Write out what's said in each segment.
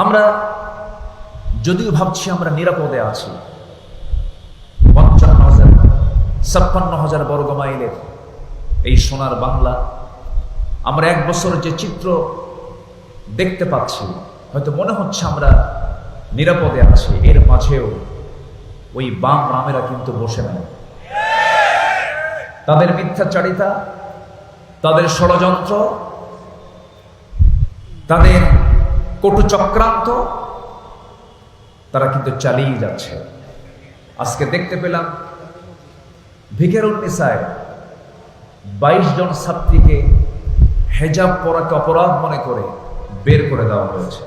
আমরা যদিও ভাবছি আমরা নিরাপদে আছি। পঞ্চান্ন হাজার, ছাপ্পান্ন হাজার বর্গ মাইলের এই সোনার বাংলা আমরা এক বছর যে চিত্র দেখতে পাচ্ছি, হয়তো মনে হচ্ছে আমরা নিরাপদে আছি, এর মাঝেও ওই বাম রামেরা কিন্তু বসে নেয় তাদের মিথ্যাচারিতা, তাদের ষড়যন্ত্র, তাদের কটু চক্রান্ত, তারা কিন্তু চালিয়ে যাচ্ছে। আজকে দেখতে পেলাম ভিকেরুন্নিসায় বাইশ জন ছাত্রীকে হেজাব পরাকে অপরাধ মনে করে বের করে দেওয়া হয়েছে।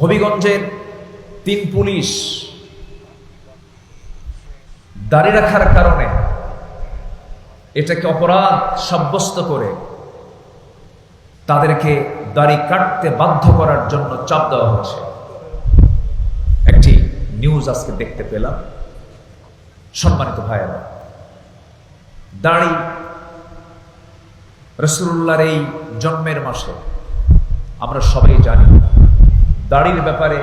হবিগঞ্জের তিন পুলিশ দাঁড়িয়ে রাখার কারণে এটাকে অপরাধ সাব্যস্ত করে তাদেরকে দাড়ি কাটতে বাধ্য করার জন্য চাপ দেওয়া হচ্ছে। একটি নিউজ আজকে দেখতে পেলাম। সম্মানিত ভাইয়েরা, দাড়ি রসুল্লাহর এই জন্মের মাসে আমরা সবাই জানি, দাড়ির ব্যাপারে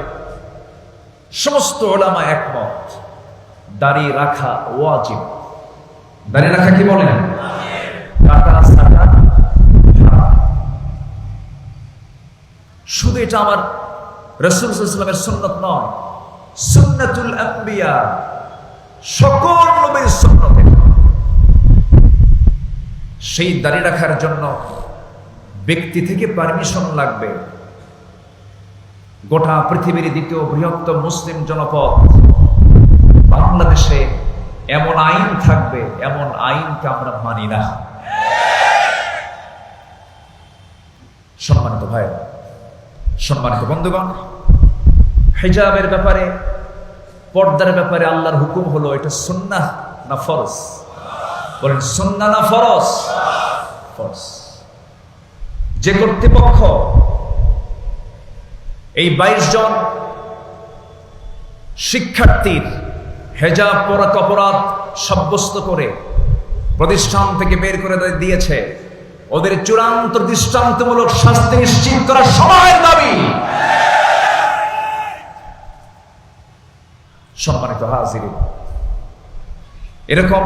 সমস্ত ওলামা একমত। দাড়ি রাখা ওয়াজিব। দাড়ি রাখা কি বলেন? এটা আমার রসুল ইসলামের সুন্নত নয়। আম্বিয়া, সকল নবীর সুন্নত। সেই দাড়ি রাখার জন্য ব্যক্তি থেকে পারমিশন লাগবে। গোটা পৃথিবীর দ্বিতীয় বৃহত্তম মুসলিম জনপদ, বাংলাদেশে এমন আইন থাকবে, এমন আইনকে আমরা মানি না। সম্মানিত ভাই সম্মানিত বন্ধুগণ, হেজাবের ব্যাপারে, পর্দার ব্যাপারে আল্লাহর হুকুম হলো এটা সুন্নাহ না ফরজ? বলেন সুন্না না ফরজ? ফরজ। যে কর্তৃপক্ষ এই বাইশ জন শিক্ষার্থীর হেজাব, পরাক অপরাধ সাব্যস্ত করে, প্রতিষ্ঠান থেকে বের করে দিয়েছে ওদের চূড়ান্ত দৃষ্টান্তমূলক শাস্তি নিশ্চিত করা সময়ের দাবি। সম্মানিত হাজির। এরকম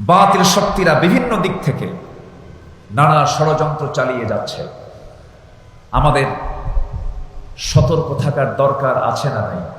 বাতিল শক্তিরা বিভিন্ন দিক থেকে নানা ষড়যন্ত্র চালিয়ে যাচ্ছে। আমাদের সতর্ক থাকার দরকার আছে না নাই?